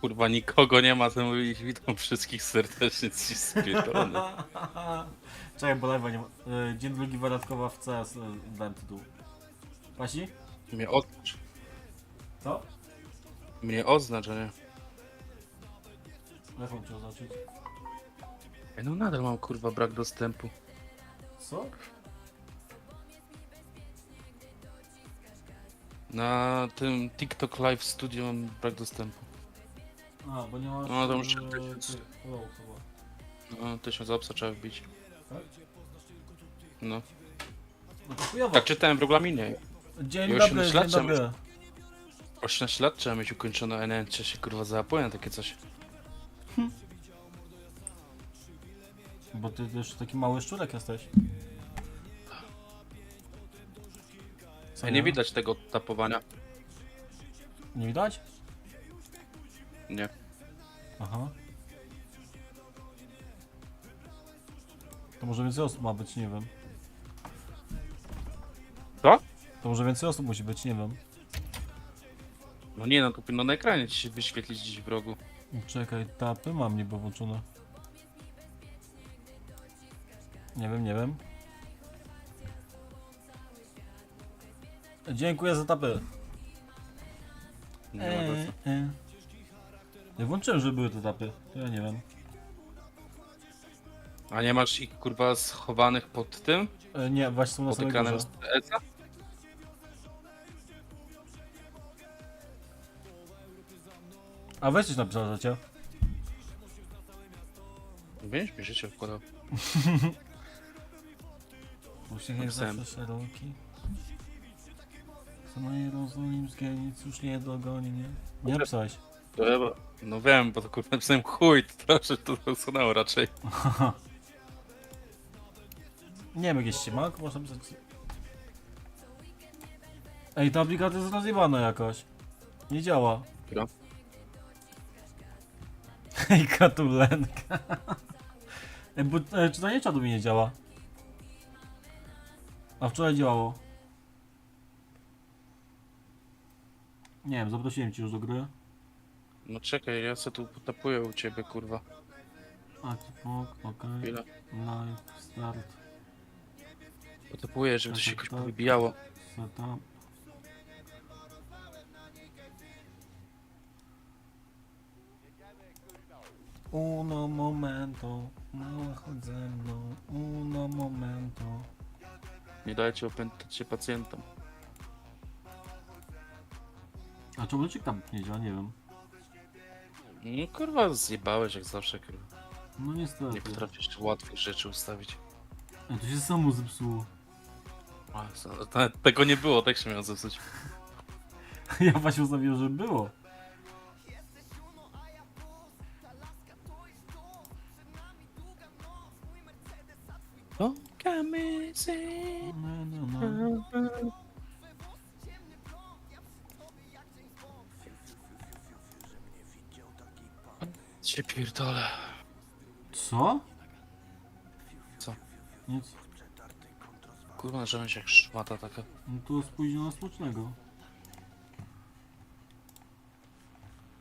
Kurwa, nikogo nie ma, to mówi, witam wszystkich serdecznie, ci spierdolony. Czekaj, bo nie ma. Y, Dzień drugi wadatkowa w CS y, dałem tytuł. Pasi? Mnie oznacz. Co? Mnie oznacz, a nie. Mam cię oznaczyć? Ej, no nadal mam kurwa brak dostępu. Co? Na tym TikTok Live Studio mam brak dostępu. A, bo nie masz... No, to muszę y, tysiąc. tych flow chyba. No, tysiąc obsa trzeba wbić. Tak? No. No to chujowo. Tak czytałem w regulaminie. Dzień już dobry, dzień trzeba dobry. 18 lat trzeba mieć ukończone, wiem, czy się kurwa załapuję na takie coś. Bo ty też taki mały szczurek jesteś. Co nie widać tego tapowania. Nie widać? Nie. Aha. To może więcej osób ma być, nie wiem. Co? To może więcej osób musi być, nie wiem. No nie, no to powinno na ekranie ci się wyświetlić gdzieś w rogu. Czekaj, tapy mam niby włączone. Nie wiem, nie wiem. Dziękuję za tapy. Nie ma za co. e. Ja włączyłem, że były te tapy. To ja nie wiem. A nie masz ich kurwa schowanych pod tym? E, nie, właśnie są na Pod samej ekranem górze. z TS-a? A weź coś napisał, że Wiesz, mi życie wkładał. Uśmiech jak Napisałem. zawsze szeroki. Co mojej rozumiem zganiec już nie dogoni, nie? Nie napisałeś. To ja, no wiem, bo to kurwa napisałem chuj, to troszkę to usunęło raczej. Nie wiem, jakieś ściemanko można pisać. Ej, ta aplikacja jest rozjebana jakoś. Nie działa. Która? Ej, katulenka. Ej, bo e, czytanie czatu mi nie działa. A wczoraj działało. Nie wiem, zaprosiłem cię już do gry. No czekaj, ja se tu potapuję u ciebie kurwa. A, typok, okej. Chwilę. Live, start, Potapuję, żeby to się Tak, jakoś tak. powybijało. setup. Uno momento, mała chodź ze mną. Uno momento. Nie dajcie opętać się pacjentom. A czemu lecznik tam nie działa? Nie wiem. No kurwa, zjebałeś jak zawsze kurwa. No niestety. Nie potrafisz łatwych rzeczy ustawić. A to się samo zepsuło. Co- to- Tego nie było, tak się miało zepsuć. Ja właśnie ustawiłem, że było. No. No, no, no. Cię pierdolę. Co? Co? Nic. Kurwa, że jak szmata taka. No to spóźniona smacznego.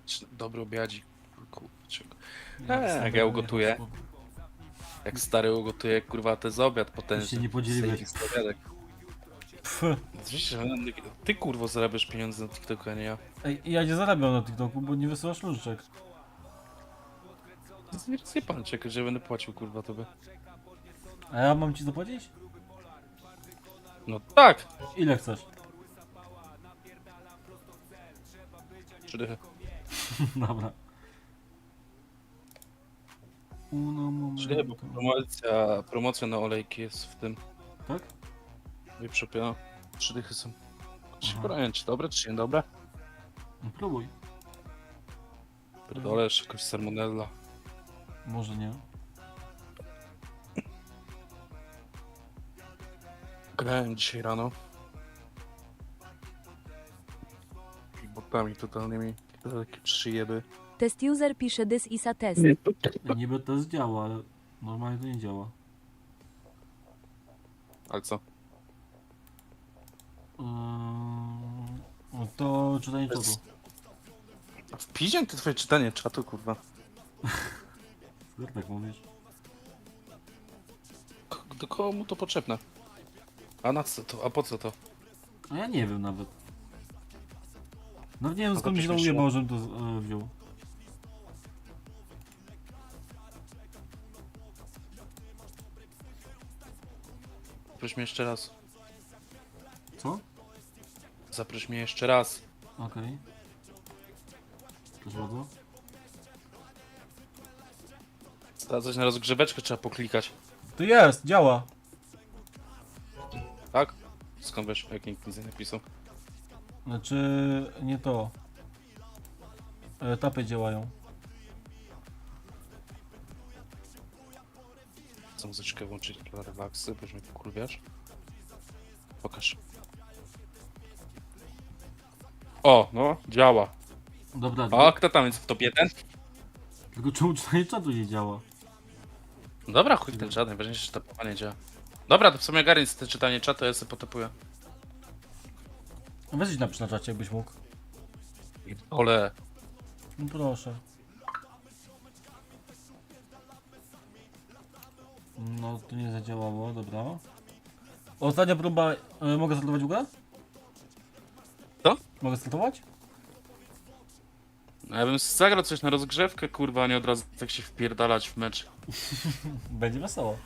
Czy- Dobry obiadzik. Kurczę. Eee, jak ja ugotuję. Jak stary ugotuje, kurwa, to jest obiad potężny. się nie podzieliłeś. Oczywiście, ty kurwo zarabiasz pieniądze na TikToku, a nie ja. Ej, ja nie zarabiam na TikToku, bo nie wysyłasz nóżyczek. Nie pan czeka, że będę płacił kurwa tobie. A ja mam ci zapłacić? No tak! Ile chcesz? Przydychę. Dobra. Uno bo momento. promocja, promocja na olejki jest w tym. Tak? Wyprzepiona. Trzy dychy są. Czy Aha. powiem, czy dobre, czy niedobre? No próbuj. Pierdolę, jeszcze jakaś salmonella. Może nie. Grałem dzisiaj rano. I botami totalnymi. To takie przyjeby. Test user pisze dys isa test. Ej, Niby to działa, ale normalnie to nie działa. Ale co? Eee, no to czytanie czatu. W piździe to twoje czytanie czatu, kurwa. Skoro tak mówisz. K- Do komu to potrzebne? A na co to? A po co to? A ja nie wiem nawet. No nie wiem skąd mi się to śmieszne. ujebało, to e, wziął. Zaproś mnie jeszcze raz. Co? Zaproś mnie jeszcze raz. Okej. Proszę bardzo. Coś na rozgrzeweczkę trzeba poklikać. To jest, działa. Tak? Skąd wiesz, jak nikt nic nie napisał? Znaczy, nie to. E, Tapy działają. Chcę muzyczkę włączyć dla relaksy, bo już mnie kurwiasz. Pokaż. O, no, działa. Dobra, O, kto tam jest w top 1? tylko czemu czytanie czatu nie działa? Dobra, chuj ten czat, najważniejsze, że tapowanie działa. Dobra, to w sumie Garin te czytanie czatu, ja sobie potapuję. Weź napisz na czacie, jakbyś mógł. Ole. No proszę. No, to nie zadziałało, dobra. Ostatnia próba. E, mogę startować w ogóle? Co? Mogę startować? Ja bym zagrał coś na rozgrzewkę, kurwa, a nie od razu tak się wpierdalać w mecz. Będzie wesoło.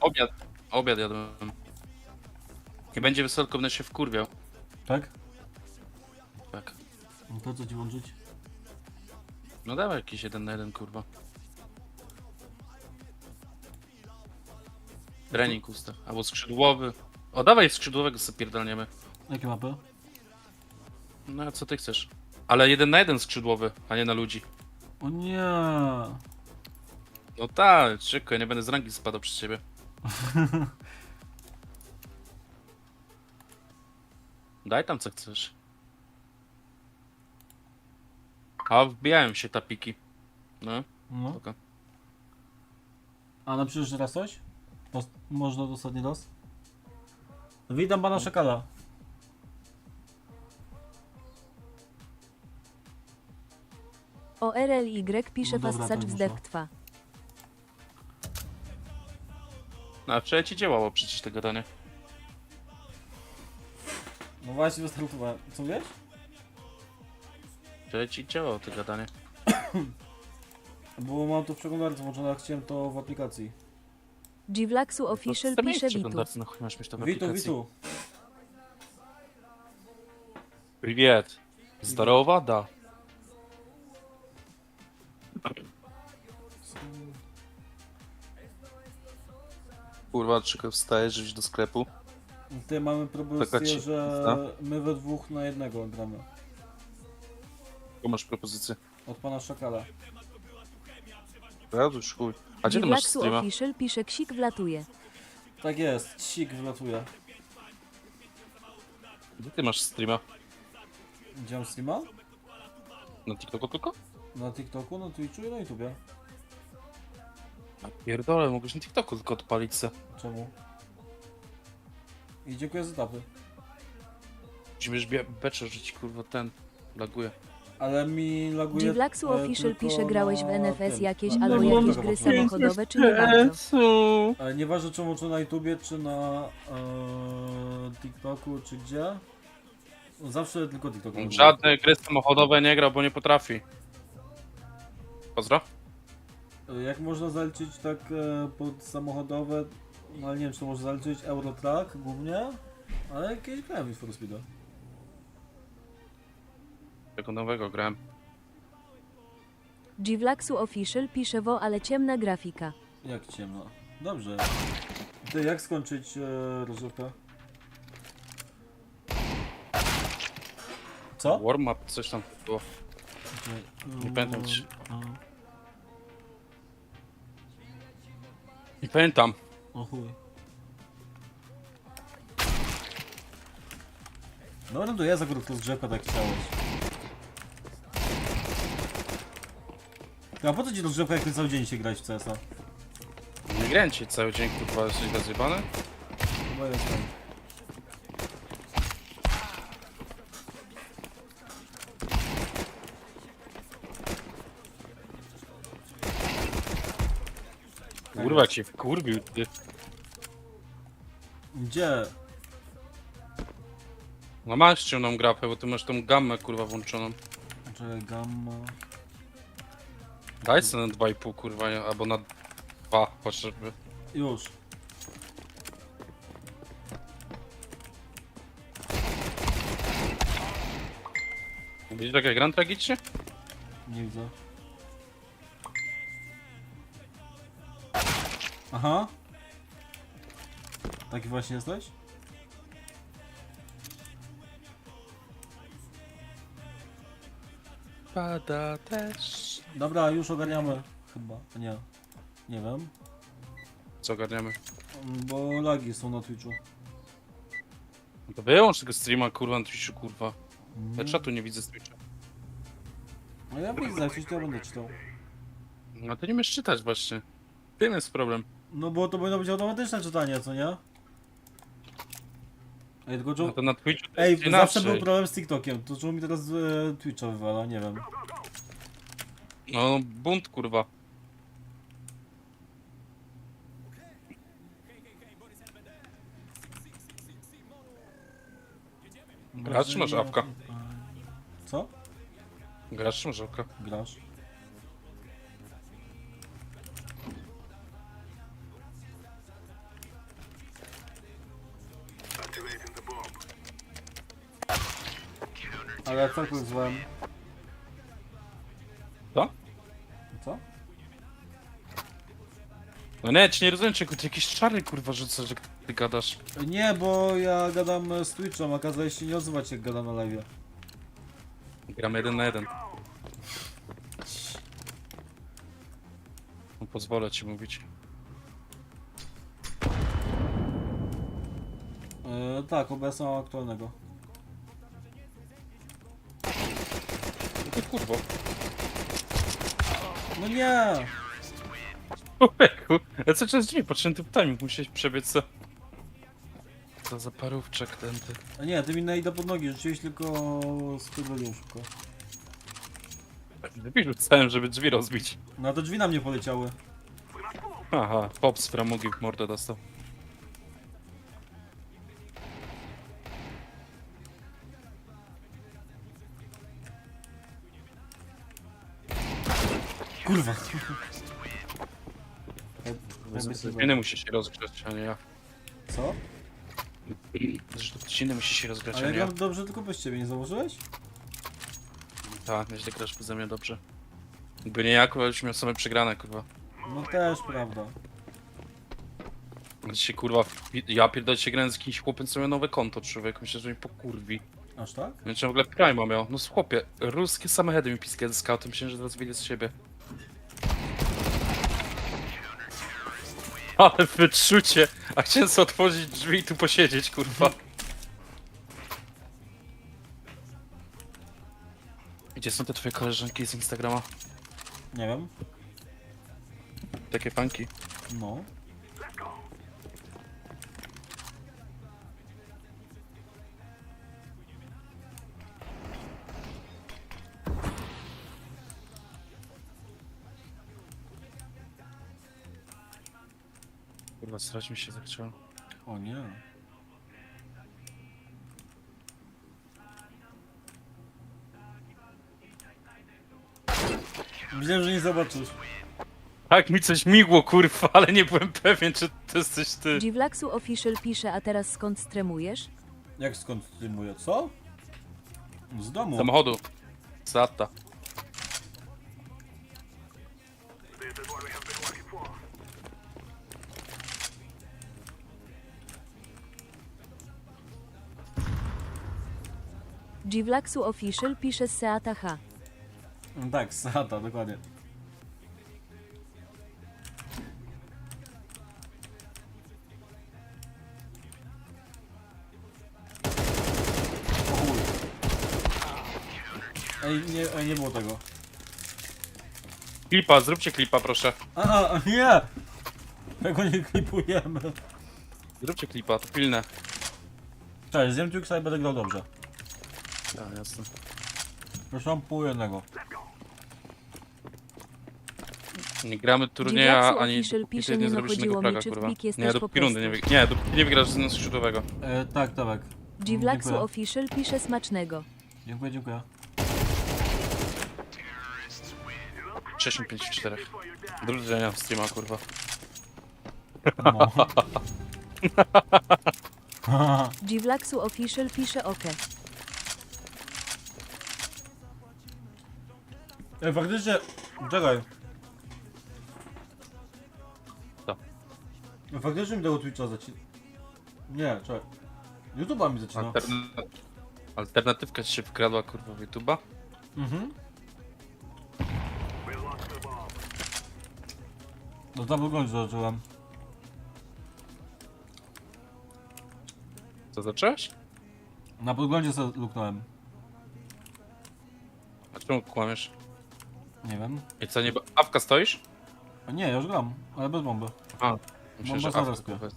Obiad. Obiad jadłem. Nie będzie weselko, będę się wkurwiał. Tak? Tak. No to co ci włączyć? No dawaj jakiś jeden na jeden, kurwa. Trening usta. Albo skrzydłowy. O, dawaj skrzydłowego sobie pierdolniemy. Jakie mapy? No a co ty chcesz? Ale jeden na jeden skrzydłowy, a nie na ludzi. O nie. No tak, czekaj, ja nie będę z rangi spadał przez ciebie. Daj tam co chcesz. A wbijają się tapiki. No, No. spoko. A napiszesz raz coś? Można ostatni raz? Witam pana Szakala. ORLY pisze No dobra, to. No a wczoraj ci działało przecież te gadanie. No właśnie wystartowałem. Co wiesz? Wczoraj ci działało te gadanie. Bo mam to w przeglądarce włączone, a chciałem to w aplikacji. Givlaxu Official To pisze w Witu. przeglądarce, No chuj masz mieć to w Witu, aplikacji. witu. Привет. Здорово, да. Kurwa, czekaj, wstajesz, żeś do sklepu. Ty mamy Taka propozycję, ci- że my we dwóch na jednego gramy. Tu masz propozycję. Od pana Szakala. Ja już chuj. A gdzie ty masz Givlaxu streama? Official pisze Ksik wlatuje. Tak jest, sik wylatuje. Gdzie ty masz streama? Gdzie mam streama? Na TikToku tylko? Na TikToku, na Twitchu i na YouTubie. A pierdolę, mogłeś na TikToku tylko odpalić se. Czemu? I dziękuję za tapy. Musimy bie- beczo, że ci kurwa ten laguje. Ale mi laguje... Givlaxu e, Official tylko pisze grałeś w na NFS tym. jakieś Na- albo na jakieś gry samochodowe czy nie bardzo? Ale nieważne czy łączę na YouTubie, czy na e, TikToku, czy gdzie. No Zawsze tylko TikTok. Żadne gry samochodowe nie gra, bo nie potrafi. Pozdro? E, Jak można zaliczyć tak e, pod samochodowe, no ale nie wiem czy to można zaliczyć Eurotrack głównie, ale jakieś grałem w For Speeda. Tego nowego grałem. Givlaxu Official pisze wo, ale ciemna grafika. Jak ciemno. Dobrze. Ty, jak skończyć e, rozrywkę? Co? Warm up, coś tam było. Nie pamiętam, czy- Nie pamiętam. O chuj. Dobra, to ja za krótko zgrzewka tak chciałeś. A po co ci rozgrzewka, jak ty cały dzień się grać w CS-a? Nie grałem ci cały dzień, kurwa, jesteś rozjebany? Chyba jestem. Kurwa, jak się wkurwił, ty. Gdzie? No masz ściągną grapę, bo ty masz tą gammę, kurwa, włączoną. Czekaj, gamma. Daj sobie na 2,5, kurwa, nie? albo na 2, chociażby. Już. Widzisz, jak ja gram tragicznie? Nie widzę. Aha. Taki właśnie jesteś? Pada też. Dobra, już ogarniamy. Chyba. Nie. Nie wiem. Co ogarniamy? Bo lagi są na Twitchu. No to wyłącz tego streama, kurwa, na Twitchu, kurwa. Ja Mhm. czatu nie widzę z Twitcha. No ja widzę, jak coś to ja będę czytał. No to nie umiesz czytać właśnie. Tym jest problem. No bo to powinno być automatyczne czytanie, co nie? Ej, tylko No to na Twitchu to Ej, jest zawsze inaczej. był problem z TikTokiem. To czemu mi teraz e, Twitcha wywala? Nie wiem. No, bunt, kurwa. Grasz czy masz apka? Co? Grasz czy masz oko? Grasz. Złem. Co? Co? No nie, ci nie rozumiem, czego ty jakiś czarny, kurwa, rzuca, że ty gadasz. Nie, bo ja gadam z Twitchem, a kazałeś się nie odzywać jak gadam na live. Gramy jeden na jeden. No pozwolę ci mówić. E, tak, OBS mam aktualnego. No ty kurwo. No nie! Człowieku, ja cały czas drzwi patrzę na timing, musiałeś przebiec co? Co za parówczak ten ty. A nie, ty mi na idę pod nogi, rzuciłeś tylko hydralią szybko. Lepiej rzucałem, żeby drzwi rozbić. No to drzwi na mnie poleciały. Aha, pop z framugi w mordę dostał. Kurwa. Winy musi się rozgrzać, a nie ja. Co? Zresztą z winy musi się rozgrzać, a Ale nie ja. gram dobrze tylko bez ciebie, nie założyłeś? Tak, nieźle grasz beze mnie dobrze. Jakby nie ja, kurwa, już miał same przegrane, kurwa. No też prawda. Dzisiaj kurwa, wpi- ja pierdolę się grałem z jakimś chłopem, co miał nowe konto, człowiek, myślę, że mi pokurwi. Aż tak? Nie wiem, czy w ogóle Prima miał. No chłopie, ruskie samochody mi piskie ze scoutem, myślałem, że teraz wyjdzie z siebie. Ale wyczucie! A chciałem sobie otworzyć drzwi i tu posiedzieć, kurwa. Gdzie są te twoje koleżanki z Instagrama? Nie wiem. Takie fanki. No. Kurwa, strać mi się zaczęło. O nie. Myślałem, że nie zobaczysz. Tak, mi coś migło, kurwa, ale nie byłem pewien, czy to jesteś ty. Dziwlaksu Official pisze, a teraz skąd stremujesz? Jak skąd streamuję? Co? Z domu. Samochodu. Zata. Dziwlaksu Official pisze z Seata H. No Tak, Sata, dokładnie. O chuj. Ej, nie, ej, nie było tego. Klipa, zróbcie klipa, proszę. A, a, nie! Tego nie klipujemy. Zróbcie klipa, to pilne. Cześć, zjem Twixa i będę grał dobrze. Ja, jasne. Zresztą pół jednego. Nie gramy turnieja, ani Official pisze, nie nie zrobisz nachodziło innego mi, plaga, czy w kurwa. plik jesteś Nie, po dopóki rundy nie, wy... nie, dopóki nie wygrasz z szutowego. E, tak, Tomek. Dziwlaksu Dziękuję. Official pisze smacznego. Dziękuję, dziękuję. 65 w 4. Drugi dzień streama, kurwa. No. Dziwlaksu Official pisze oke. Ej, faktycznie... Czekaj. Co? No, faktycznie mi tego Twitcha zacina. Nie, czekaj. YouTube'a mi zacina. Alterna... Alternatywka ci się wkradła, kurwa, w YouTube'a. Mhm. No tam wyglądać zacząłem. Co zacząłeś? Na podglądzie sobie luknąłem. A czemu kłamiesz? Nie wiem. I co, nie... Awka stoisz? Nie, ja już gram, ale bez bomby. A, myślę, że Bomba awka, zaraz.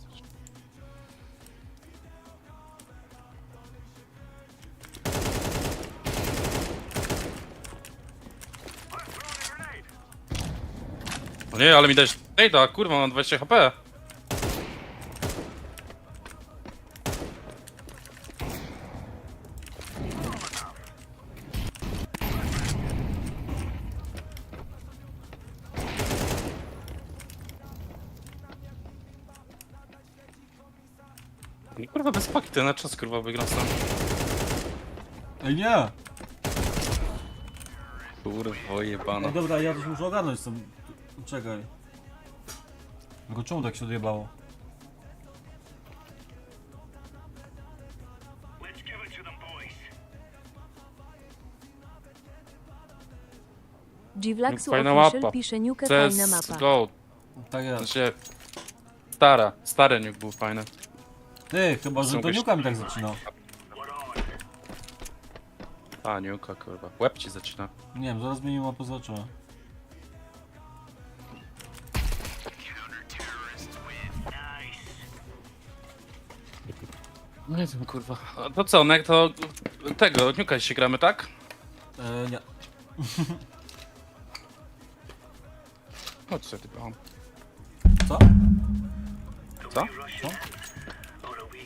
O nie, ale mi dajesz Nejda, kurwa, mam 20 HP. Nie, kurwa, bez paki, to na czas, kurwa, wygram sam. Ej, nie! Kurwa, jebana. No dobra, ja też muszę ogarnąć sobie. Czekaj. Tylko czemu tak się odjebało? Dziwlaksu Fajna Official mapa. pisze niukę fajna mapa. CSGO, Tak jest. znaczy... Stara, stary nuke był fajny. Ty, chyba że to niuka mi tak zaczyna. A, nuka, kurwa. Łeb ci zaczyna. Nie wiem, zaraz zmienimy mapę zobaczymy. No nie wiem, kurwa. A to co, jak to... Tego, nuka się gramy, tak? E, nie. Chodź sobie, ty. Co? Co? Co?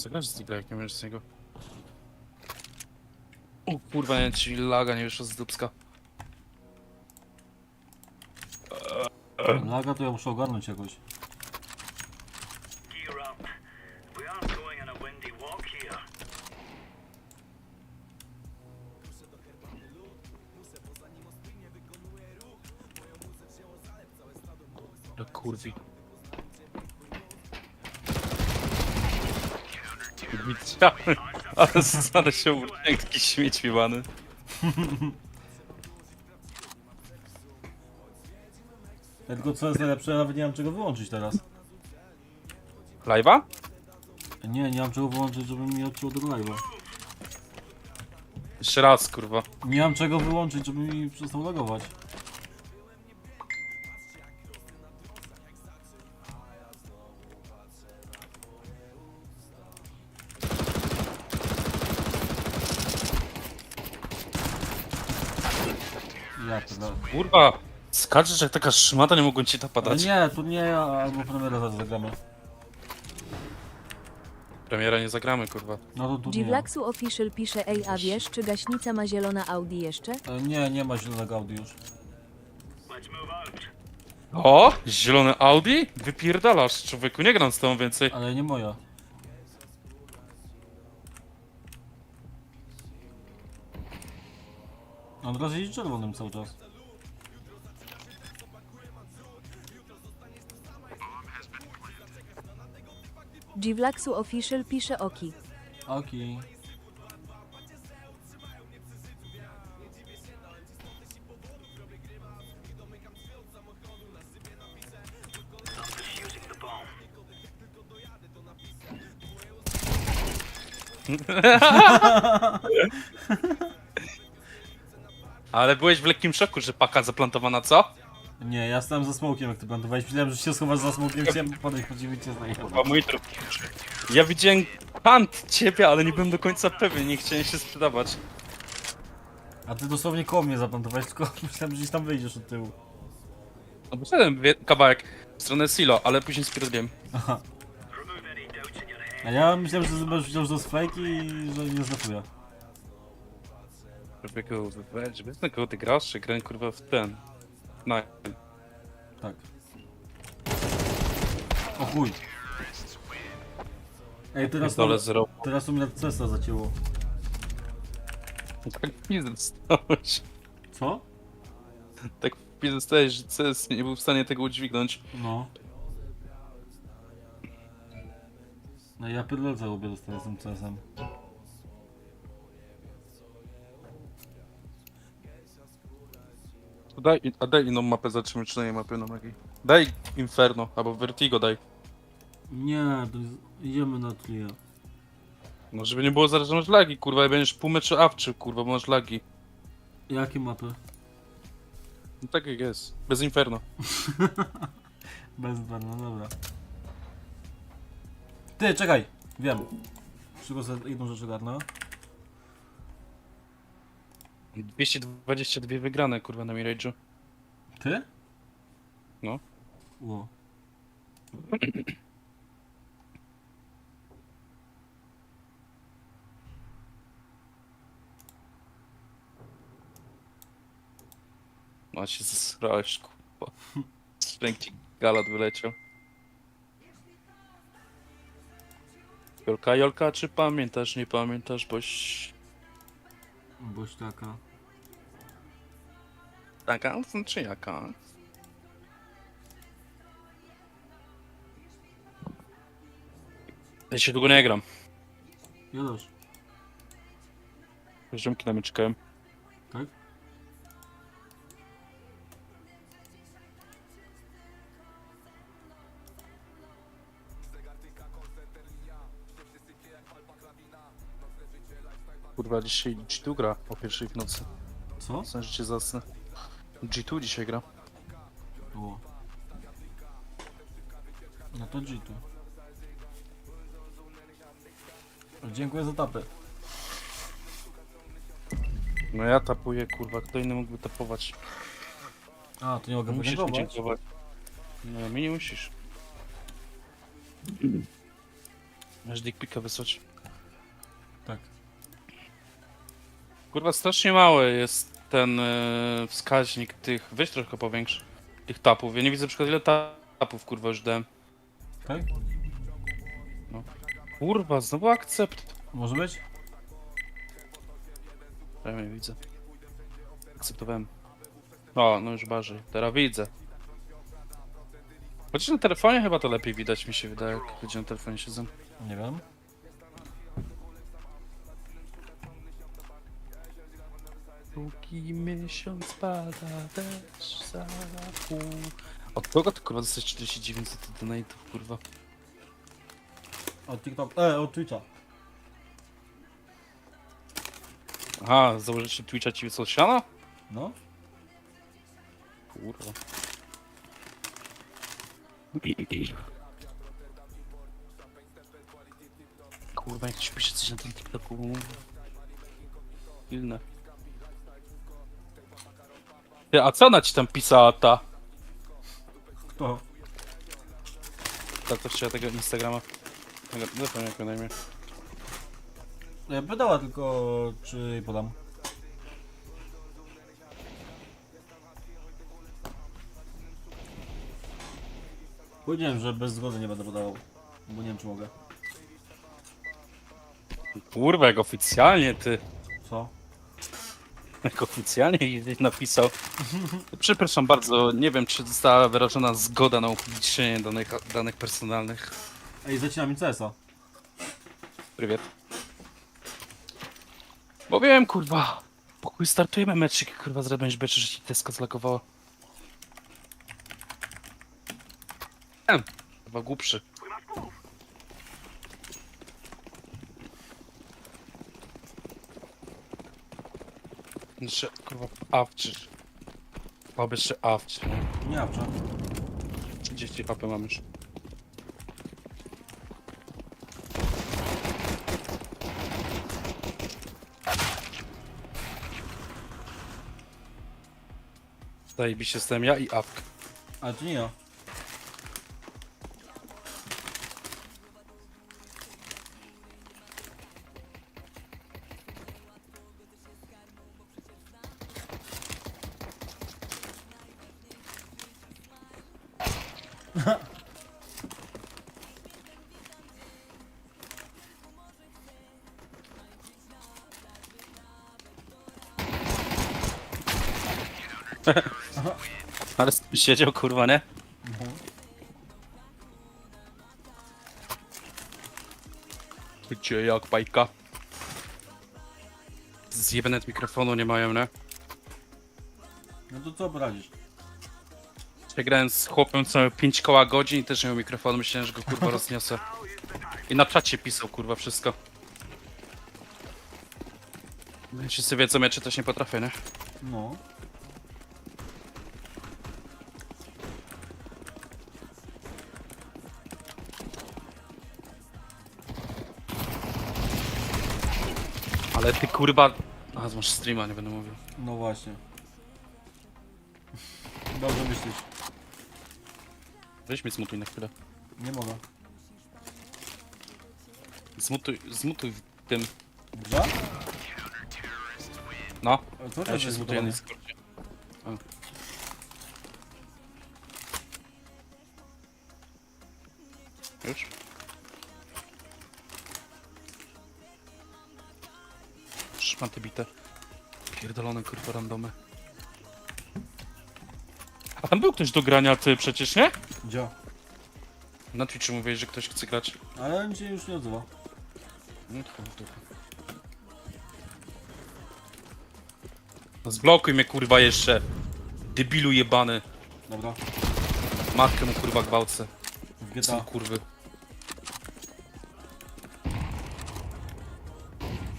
Zagrasz z Digla, jak nie umiesz z niego. O kurwa, nie ci laga nie wyszło z dubska. Laga to ja muszę ogarnąć jakoś. Widziałem, ale zostanę się jak taki śmieć miewany. Ja tylko co jest najlepsze, ja nawet nie mam czego wyłączyć teraz. Live'a? Nie, nie mam czego wyłączyć, żeby mi odciął tego live'a. Jeszcze raz, kurwa. Nie mam czego wyłączyć, żeby mi przestał logować. Ja to Kurwa, skaczesz jak taka szmata, nie mogą ci Ale napadać. nie, tu nie, albo premiera zaraz zagramy. Premiera nie zagramy, kurwa. No to tu nie. Dziwlaksu Official pisze ej a wiesz czy gaśnica ma zielona Audi jeszcze? E, Nie, nie ma zielonego Audi już. O! Zielony Audi? Wypierdalasz, człowieku, nie gram z tobą więcej. Ale nie moja. On teraz czerwonym cały czas. Givlaxu Official pisze Oki. Oki. Ale byłeś w lekkim szoku, że paka zaplantowana, co? Nie, ja stałem za smokiem, jak ty plantowałeś. Myślałem, że się schowasz za smokiem, chciałem podejść po ciebie cię. Chyba mój trup. Ja widziałem pant ciebie, ale nie byłem do końca pewien, nie chciałem się sprzedawać. A ty dosłownie koło mnie zaplantowałeś, tylko myślałem, że gdzieś tam wyjdziesz od tyłu. No bo szedłem wie- kawałek w stronę silo, ale później spierdoliłem. Aha. A ja myślałem, że będziesz to jest fake i że nie zlepuję. Człowieku, weź, wiesz na kogo ty grasz, czy grę kurwa w ten. No. Tak. O chuj. Ej, teraz to, Dole zero. teraz to mnie na Cesla zacięło. Tak mi zostałeś. Co? Tak mi zostałeś, że CS nie był w stanie tego udźwignąć. No. No ja pierdolę robię z tym CS-em. Daj, a daj inną mapę, mapę na magii. Daj Inferno, albo Vertigo daj. Nie, to jest... idziemy na tlia. No żeby nie było zaraz, że masz lagi, kurwa, i będziesz pół meczu awczy, kurwa, bo masz lagi. Jakie mapy? No tak jak jest. Bez Inferno. Bez dwa, no dobra. Ty, czekaj! Wiem. Tylko sobie jedną rzecz ogarnę. 222 wygrane, kurwa, na Mirage'u. Ty? No. Ło. No się zesrałeś, kurwa. Z ręki galat wyleciał. Jolka, Jolka, czy pamiętasz, nie pamiętasz, boś... Boś taka. Taka, czy jaka? Ja się długo nie gram. Ja też. Ziomki na mnie czekają. Tak? Kurwa, dzisiaj G2 gra o pierwszej w nocy. Co? Są życie zacne. G2 dzisiaj gra. Ło. No to G tu. Dziękuję za tapę. No ja tapuję, kurwa, kto inny mógłby tapować? A, to nie mogę Musisz mi podziękować. dziękować. No, mi nie musisz. Masz dickpika wysłać. Tak. Kurwa, strasznie mały jest ten e, wskaźnik tych, weź trochę powiększ, tych tapów. Ja nie widzę na przykład ile tapów, kurwa, już dałem. Tak? Kurwa, znowu akcept. Może być? Ja nie widzę. Akceptowałem. O, no już bardziej. Teraz widzę. Chociaż na telefonie chyba to lepiej widać, mi się wydaje, jak ludzie na telefonie siedzą. Nie wiem. Drugi miesiąc pada deszcz za pół. Od kogo ty kurwa dostać 49 za to kurwa? Od TikTok. E, od Twitcha. Aha, założycie Twitcha ci wysłał siano? No? Kurwa. Kurwa, jak ktoś pisze coś na tym TikToku. Pilne. Ty, a co ona ci tam pisała ta? Kto? Ta to chciała tego Instagrama. Tego, nie pamiętam jak na imię. Ja pytała tylko, czy jej podam. Powiedziałem, że bez zgody nie będę podawał. Bo nie wiem, czy mogę. Kurwa, jak oficjalnie ty. Co? Jak oficjalnie jej napisał. Przepraszam bardzo, nie wiem czy została wyrażona zgoda na upublicznienie danych, danych personalnych. Ej, zaczyna mi CS-a. Prywiet. Bo wiem, kurwa. Pokój startujemy meczyk, kurwa, zrobić beczy, że ci Tesko zlagowało. Em, Kurwa, głupszy. Jeszcze, kurwa, awczy. Chyba jeszcze awczy, nie? Awcza. 30 HP mam już. Zajebiście jestem ja i awk. A to nie ja. Siedział kurwa, nie? Mhm. Gdzie jak bajka? Zjebane mikrofonu nie mają, nie? No to co poradzisz? Przegrałem z chłopem co 5 koła godzin i też nie miał mikrofonu, myślałem, że go kurwa rozniosę. I na czacie pisał kurwa wszystko. Wszyscy wiedzą, ja czytać nie potrafię, nie? No. Ale ty kurwa... A, masz streama, nie będę mówił. No właśnie. Dobrze myślisz. Weź mi zmutuj na chwilę. Nie mogę. Zmutuj, zmutuj w tym... Dobrze? No, Ale co ja teraz się jest zmutuję na zbudowane? Discordzie. O. Już? Szmaty bite. Pierdolone kurwa randomy. A tam był ktoś do grania, ty przecież, nie? Gdzie? Na Twitchu mówiłeś, że ktoś chce grać. Ale on się już nie odzywa. No to w dupę. Zblokuj mnie kurwa jeszcze. Debilu jebany. Dobra. Matkę mu kurwa gwałcę. W Są GTA. kurwy.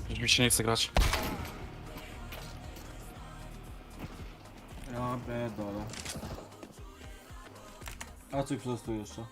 Już mi się nie chce grać. Ich przetestuje jeszcze?